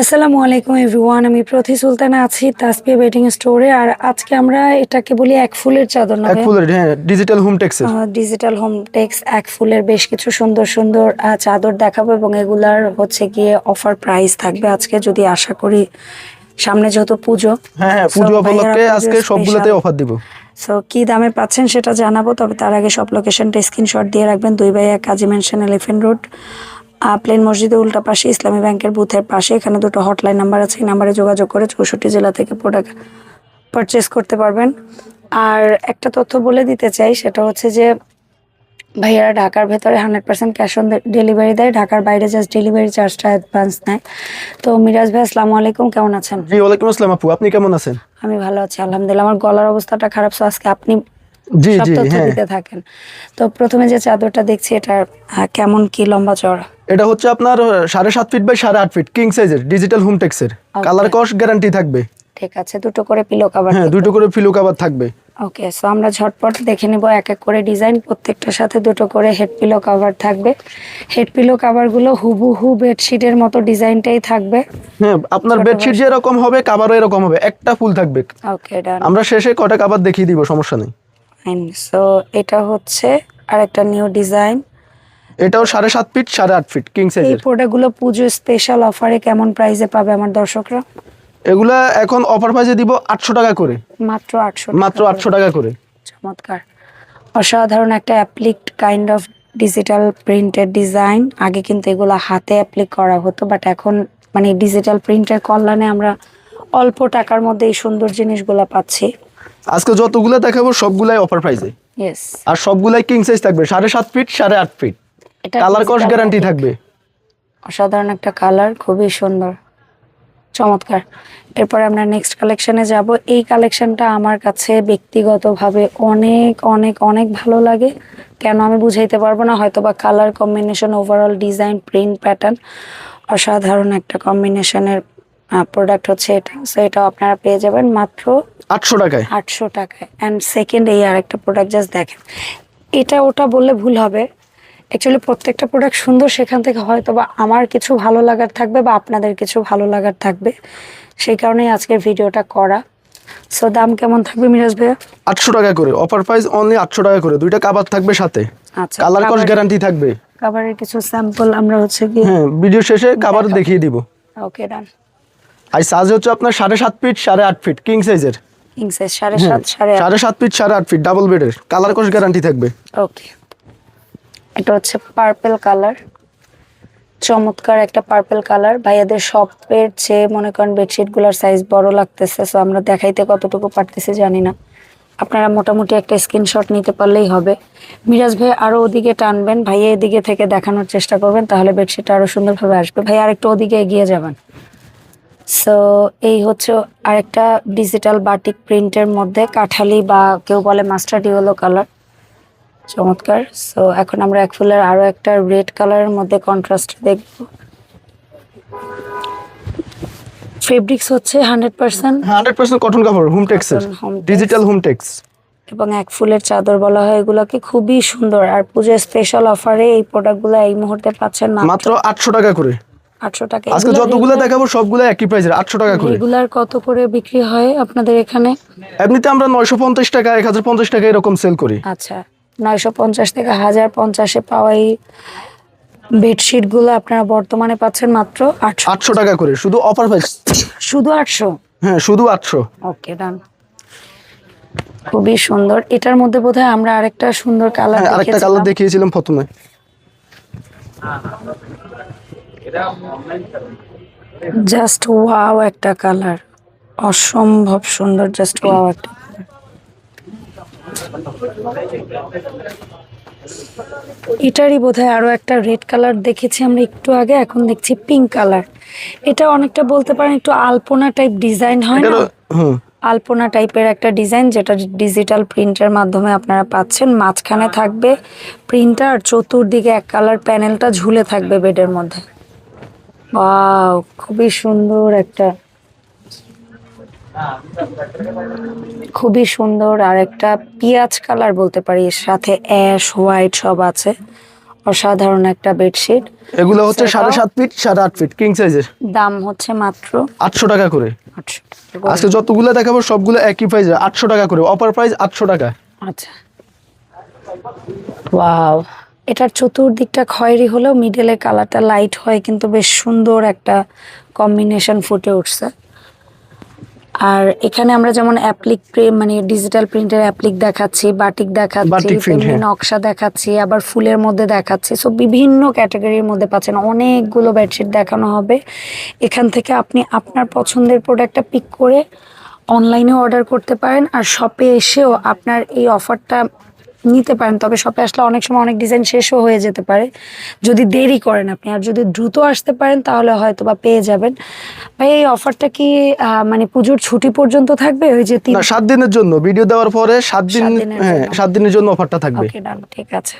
আসসালামু আলাইকুম এভরিওয়ান আমি প্রতি সুলতানা আছি তাসপিয়া বেটিং স্টোরে আর আজকে আমরা এটাকে বলি এক ফুলের চাদর না এক ফুলের হ্যাঁ ডিজিটাল হোম টেক্সের ডিজিটাল হোম টেক্স এক ফুলের বেশ কিছু সুন্দর সুন্দর চাদর দেখাবো এবং এগুলার হচ্ছে গিয়ে অফার প্রাইস থাকবে আজকে যদি আশা করি সামনে যেহেতু পুজো। হ্যাঁ হ্যাঁ পুজো উপলক্ষে আজকে সবগুলোতে অফার দিব। সো কি দামে পাচ্ছেন সেটা জানাব তবে তার আগে সব লোকেশনটা স্ক্রিনশট দিয়ে রাখবেন। দুই ভাইয়া কাজী মেনশন এলিফেন্ট রোড প্লেন মসজিদের উল্টা পাশে ইসলামী ব্যাংকের বুথের পাশে। এখানে দুটো হটলাইন নাম্বার আছে এই নাম্বারে যোগাযোগ করে চৌষট্টি জেলা থেকে প্রোডাক্ট পারচেস করতে পারবেন। আর একটা তথ্য বলে দিতে চাই সেটা হচ্ছে যে ভাইয়ারা ঢাকার ভেতরে hundred percent cash on delivery দেয় ঢাকার বাইরে জাস্ট ডেলিভারি চার্জটা অ্যাডভান্স নেয়। তো মিরাজ ভাই আসসালামু আলাইকুম কেমন আছেন? ওয়ালাইকুম আসসালাম আপু আপনি কেমন আছেন? আমি ভালো আছি আলহামদুলিল্লাহ আমার গলার অবস্থাটা খারাপ সো আজকে আপনি সব তথ্য হ্যাঁ। দিতে থাকেন। তো প্রথমে যে চাদরটা দেখছি এটা কেমন কি লম্বা চড়া এটা হচ্ছে আপনার সাড়ে সাত ফিট বাই সাড়ে আট ফিট কিং সাইজের ডিজিটাল হোম টেক্সের কালার কস গ্যারান্টি থাকবে। ঠিক আছে দুটো করে পিলো কাভার হ্যাঁ দুটো করে ফিলো কাভার থাকবে। ওকে সো আমরা ঝটপট দেখে নেব এক এক করে ডিজাইন প্রত্যেকটার সাথে দুটো করে হেড পিলো কাভার থাকবে। হেড পিলো কাভারগুলো হুবহু বেডশিটের মতো ডিজাইনটাই থাকবে। হ্যাঁ আপনার বেডশিট যেরকম হবে কাভারও এরকম হবে। একটা ফুল থাকবে। ওকে ডান আমরা শেষে কটা কাভার দেখিয়ে দিব সমস্যা নেই। ফাইন সো এটা হচ্ছে আর একটা নিউ ডিজাইন এটাও সাড়ে সাত ফিট সাড়ে আট ফিট কিং এই সাইজের প্রোডাক্টগুলো পুজো স্পেশাল অফারে কেমন প্রাইসে পাবে আমার দর্শকরা? এগুলা এখন অফার প্রাইসে দিব আটশো টাকা করে। মাত্র আটশো মাত্র আটশো টাকা করে। চমৎকার। অসাধারণ একটা appliqued kind of digital printed design আগে কিন্তু এগুলো হাতে অ্যাপ্লিক করা হতো বাট এখন মানে ডিজিটাল প্রিন্টের কল্যাণে আমরা অল্প টাকার মধ্যে এই সুন্দর জিনিসগুলো পাচ্ছি। আজকে যতগুলো দেখাবো সবগুলাই অফার প্রাইসে আর সবগুলাই কিং সাইজ থাকবে সাড়ে সাত ফিট সাড়ে আট ফিট এটা কালার কস গ্যারান্টি থাকবে। অসাধারণ একটা কালার খুবই সুন্দর। চমৎকার। এরপরে আমরা নেক্সট কালেকশনে যাব। এই কালেকশনটা আমার কাছে ব্যক্তিগতভাবে অনেক অনেক অনেক ভালো লাগে। কেন আমি বুঝাইতে পারব না হয়তো বা colour combination overall design print pattern অসাধারণ একটা কম্বিনেশনের প্রোডাক্ট হচ্ছে এটা। সো এটা আপনারা পেয়ে যাবেন মাত্র আটশো টাকায়। আটশো টাকায়। অ্যান্ড সেকেন্ড এই আরেকটা প্রোডাক্ট জাস্ট দেখেন। এটা ওটা বললে ভুল হবে। অ্যাকচুয়ালি প্রত্যেকটা প্রোডাক্ট সুন্দর সেখান থেকে হয়তো বা আমার কিছু ভালো লাগার থাকবে বা আপনাদের কিছু ভালো লাগার থাকবে। সেই কারণেই আজকের ভিডিওটা করা। সো দাম কেমন থাকবে মিরাজ ভাইয়া? আটশো টাকা করে। অফার প্রাইস অনলি আটশো টাকা করে। দুইটা কাবার থাকবে সাথে। আচ্ছা কালার কস গ্যারান্টি থাকবে। কাভারের কিছু স্যাম্পল আমরা হচ্ছে কি হ্যাঁ ভিডিও শেষে কাবার দেখিয়ে দিব। ওকে ডান আর সাইজ হচ্ছে আপনার সাড়ে সাত ফিট সাড়ে আট ফিট কিং সাইজের কিং সাইজ সাড়ে সাত ফিট সাড়ে আট। ফিট ডাবল বেডের কালার কস গ্যারান্টি থাকবে। ওকে এটা হচ্ছে পার্পল কালার চমৎকার একটা পার্পল কালার ভাইয়াদের শপের চেয়ে মনে করেন বেডশিটগুলার সাইজ বড় লাগতেছে সো আমরা দেখাইতে কতটুকু পারতেছি জানি না। আপনারা মোটামুটি একটা স্ক্রিনশট নিতে পারলেই হবে। মিরাজ ভাই আরও ওদিকে টানবেন ভাইয়া এদিকে থেকে দেখানোর চেষ্টা করবেন তাহলে বেডশিটটা আরও সুন্দরভাবে আসবে। ভাই আরেকটু ওদিকে এগিয়ে যাবেন। সো এই হচ্ছে আরেকটা ডিজিটাল বাটিক প্রিন্টের মধ্যে কাঠালি বা কেউ বলে মাস্টার ডিওলো কালার চমৎকার। সো এখন আমরা এক ফুলের আরও একটা রেড কালারের মধ্যে কন্ট্রাস্ট দেখব। ফেব্রিক্স হচ্ছে hundred percent hundred percent cotton কাপড় হোম টেক্সের ডিজিটাল হোম টেক্স এবং এক ফুলের চাদর বলা হয় এগুলোকে খুবই সুন্দর। আর পুজোর স্পেশাল অফারে এই প্রোডাক্টগুলো এই মুহূর্তে পাচ্ছেন মাত্র মাত্র আটশো টাকা করে। আটশো টাকা। আজকে যতগুলো দেখাবো সবগুলো একই প্রাইসের আটশো টাকা করে। রেগুলার কত করে বিক্রি হয় আপনাদের এখানে? এমনিতে আমরা নয়শো পঞ্চাশ টাকা এক হাজার পঞ্চাশ টাকা এরকম সেল করি। আচ্ছা নয়শো পঞ্চাশ থেকে হাজার পঞ্চাশে পাওয়া এই বেডশিটগুলো আপনারা বর্তমানে পাচ্ছেন মাত্র আটশো। আটশো টাকা করে শুধু অফার প্রাইস শুধু আটশো? হ্যাঁ শুধু আটশো। ওকে ডান খুবই সুন্দর। এটার মধ্যে বোধহয় আমরা আরেকটা সুন্দর কালার হ্যাঁ আরেকটা কালার দেখিয়েছিলাম প্রথমে। জাস্ট ওয়াও একটা কালার অসম্ভব সুন্দর জাস্ট ওয়াও একটা। এটারই বোধহয় আরও একটা রেড কালার দেখেছি আমরা একটু আগে এখন দেখছি পিঙ্ক কালার এটা অনেকটা বলতে পারেন একটু আলপনা টাইপ ডিজাইন হয় না? আলপনা টাইপের একটা ডিজাইন যেটা ডিজিটাল প্রিন্টের মাধ্যমে আপনারা পাচ্ছেন। মাঝখানে থাকবে প্রিন্টার চতুর্দিকে এক কালার প্যানেলটা ঝুলে থাকবে বেডের মধ্যে। ওয়াও খুবই সুন্দর একটা খুবই সুন্দর আর একটা পিঁয়াজ কালার বলতে পারি সাথে অ্যাশ হোয়াইট সব আছে। অসাধারণ একটা বেডশিট। এগুলো হচ্ছে সাড়ে সাত ফিট সাড়ে আট ফিট কিং সাইজের দাম হচ্ছে মাত্র আটশো টাকা করে। আজকে যতগুলো দেখাবো সবগুলো একই প্রাইস আটশো টাকা করে। অফার প্রাইস আটশো টাকা। আচ্ছা। ওয়াও। এটার চতুর্দিকটা খয়েরি হলেও মিডলের কালারটা লাইট হয় কিন্তু বেশ সুন্দর একটা কম্বিনেশন ফুটে উঠছে। আর এখানে আমরা যেমন অ্যাপ্লিক প্রেম মানে ডিজিটাল প্রিন্টের অ্যাপ্লিক দেখাচ্ছি বাটিক দেখাচ্ছি হ্যাঁ। নকশা দেখাচ্ছি আবার ফুলের মধ্যে দেখাচ্ছি। সো বিভিন্ন ক্যাটাগরির মধ্যে পাচ্ছেন। অনেকগুলো বেডশিট দেখানো হবে। এখান থেকে আপনি আপনার পছন্দের প্রোডাক্টটা পিক করে অনলাইনে অর্ডার করতে পারেন। আর শপে এসেও আপনার এই অফারটা নিতে পারেন তবে শপে আসলে অনেক সময় অনেক ডিজাইন শেষও হয়ে যেতে পারে। যদি দেরি করেন আপনি আর যদি দ্রুত আসতে পারেন তাহলে হয়তো বা পেয়ে যাবেন। ভাই এই অফারটা কি মানে পুজোর ছুটি পর্যন্ত থাকবে? ওই যে তিন সাত দিনের জন্য। ভিডিও দেওয়ার পরে সাত দিন সাত দিনের হ্যাঁ জন্য। সাত দিনের জন্য অফারটা থাকবে। ওকে ডান ঠিক আছে।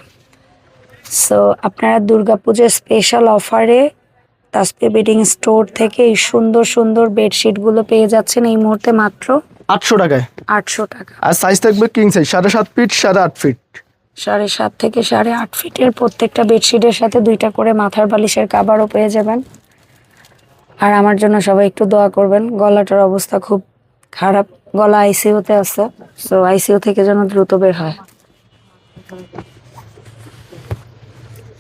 সো আপনারা দুর্গাপুজোর স্পেশাল অফারে তাসপি বেডিং স্টোর থেকে এই সুন্দর সুন্দর বেডশিটগুলো পেয়ে যাচ্ছেন এই মুহূর্তে মাত্র। আটশো টাকায়। আটশো টাকা। আর সাইজ থাকবে কিং সাইজ সাড়ে সাত ফিট সাড়ে আট ফিট সাড়ে সাত থেকে সাড়ে আট ফিটের প্রত্যেকটা বেডশিটের সাথে দুইটা করে মাথার বালিশের কাবারও পেয়ে যাবেন। আর আমার জন্য সবাই একটু দোয়া করবেন গলাটার অবস্থা খুব খারাপ। গলা আইসিউতে আছে সো আইসিউ থেকে যেন দ্রুত বের হয়।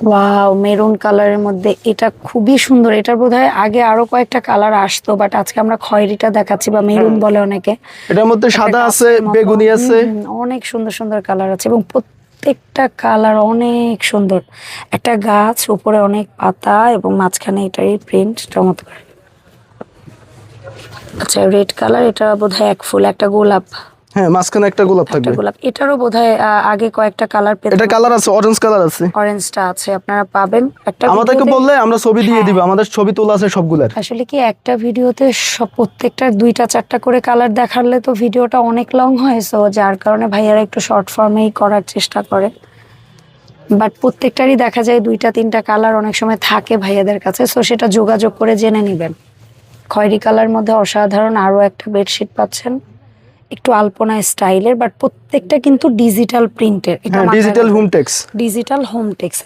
ওয়াও মেরুন কালারের মধ্যে এটা খুবই সুন্দর। এটার বোধহয় আগে আরও কয়েকটা কালার আসতো বাট আজকে আমরা খয়েরিটা দেখাচ্ছি বা মেরুন বলে অনেকে। এটার মধ্যে সাদা আছে বেগুনি আছে। অনেক সুন্দর সুন্দর কালার আছে এবং প্রত্যেকটা কালার অনেক সুন্দর। একটা গাছ উপরে অনেক পাতা এবং মাঝখানে এটারই প্রিন্ট চমৎকার। আচ্ছা রেড কালার এটা বোধহয় এক ফুল একটা গোলাপ। হ্যাঁ মাঝখানে একটা গোলাপ থাকবে। গোলাপ। এটারও বোধহয় আগে কয়েকটা কালার পেতে এটা কালার আছে অরেঞ্জ কালার আছে। অরেঞ্জটা আছে আপনারা পাবেন। একটা আমাদেরকে বললে আমরা ছবি দিয়ে হ্যাঁ। দিব আমাদের ছবি তোলা আছে সবগুলার। আসলে কি একটা ভিডিওতে সব প্রত্যেকটার দুইটা চারটা করে কালার দেখালে তো ভিডিওটা অনেক লং হয় সো যার কারণে ভাইয়ারা একটু শর্ট ফর্মেই করার চেষ্টা করে। বাট প্রত্যেকটারই দেখা যায় দুইটা তিনটা কালার অনেক সময় থাকে ভাইয়াদের কাছে সো সেটা যোগাযোগ করে জেনে নেবেন। খয়েরি কালার মধ্যে অসাধারণ আরও একটা বেডশিট পাচ্ছেন। একটু আলপনা স্টাইলের বাট প্রত্যেকটা কিন্তু ডিজিটাল প্রিন্টের digital home tex digital home tex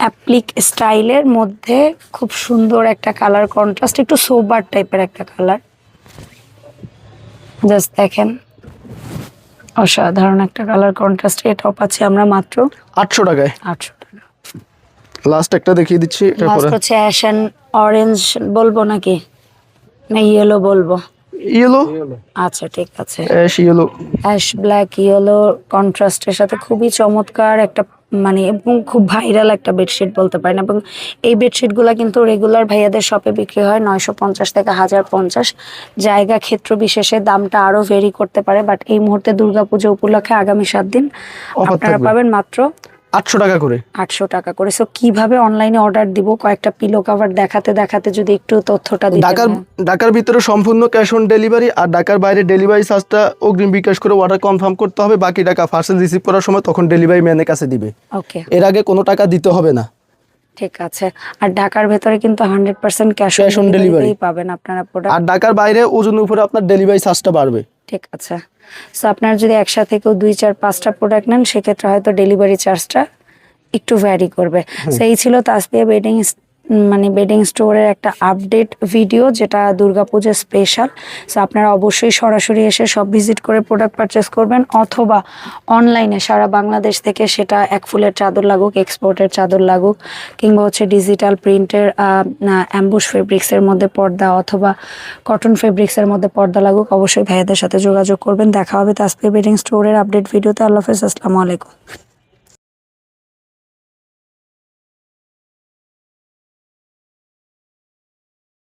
applique স্টাইলের মধ্যে খুব সুন্দর একটা কালার কন্ট্রাস্ট একটু সোবার টাইপের একটা কালার জাস্ট দেখেন অসাধারণ একটা কালার কন্ট্রাস্ট এটাও পাচ্ছি আমরা মাত্র আটশো টাকায়। আটশো টাকা। লাস্ট একটা দেখিয়ে দিচ্ছি লাস্ট হচ্ছে অ্যাশ অ্যান্ড অরেঞ্জ বলব নাকি? না ইয়েলো বলব। ইয়েলো আচ্ছা ঠিক আছে। Ash yellow ash black yellow কন্ট্রাস্টের সাথে খুবই চমৎকার একটা মানে এবং খুব ভাইরাল একটা বেডশিট বলতে পারেন। এবং এই বেডশিটগুলো কিন্তু রেগুলার ভাইয়াদের শপে বিক্রি হয় নয়শো পঞ্চাশ থেকে হাজার পঞ্চাশ। জায়গা ক্ষেত্র বিশেষে দামটা আরও ভেরি করতে পারে বাট এই মুহূর্তে দুর্গাপুজো উপলক্ষে আগামী সাত দিন আপনারা পাবেন মাত্র আটশো টাকা করে। আটশো টাকা করে। সো কীভাবে অনলাইনে অর্ডার দিব? কয়েকটা পিলো কাভার দেখাতে দেখাতে যদি একটু তথ্যটা ঢাকার ঢাকার ভিতরে সম্পূর্ণ ক্যাশ অন ডেলিভারি আর ঢাকার বাইরে ডেলিভারি চার্জটা অগ্রিম বিকাশ করে অর্ডার কনফার্ম করতে হবে। বাকি টাকা পার্সেল রিসিভ করার সময় তখন ডেলিভারি ম্যানের কাছে দিবে। ওকে এর আগে কোনো টাকা দিতে হবে না। ঠিক আছে। আর ঢাকার ভেতরে কিন্তু hundred percent cash Cash on delivery পাবেন আপনারা প্রোডাক্ট আর ঢাকার বাইরে ওজনের উপরে আপনার ডেলিভারি চার্জটা বাড়বে। ঠিক আছে। সো আপনার যদি একসাথে কেউ দুই চার পাঁচটা প্রোডাক্ট নেন সেক্ষেত্রে হয়তো ডেলিভারি চার্জটা একটু ভ্যারি করবে। সো এই ছিল দিয়ে বেডিং মানে বেডিং স্টোরের একটা আপডেট ভিডিও, যেটা দুর্গাপুজোর স্পেশাল সো আপনারা অবশ্যই সরাসরি এসে সব ভিজিট করে প্রোডাক্ট পারচেস করবেন, অথবা অনলাইনে সারা বাংলাদেশ থেকে সেটা এক ফুলের চাদর লাগুক এক্সপোর্টের চাদর লাগুক, কিংবা হচ্ছে ডিজিটাল প্রিন্টের অ্যাম্বুশ ফেব্রিক্সের মধ্যে পর্দা অথবা কটন ফেব্রিক্সের মধ্যে পর্দা লাগুক, অবশ্যই ভাইয়াদের সাথে যোগাযোগ করবেন। দেখা হবে তাসবিয়া বেডিং স্টোরের আপডেট ভিডিওতে আল্লাহ হাফেজ, আসসালামু আলাইকুম।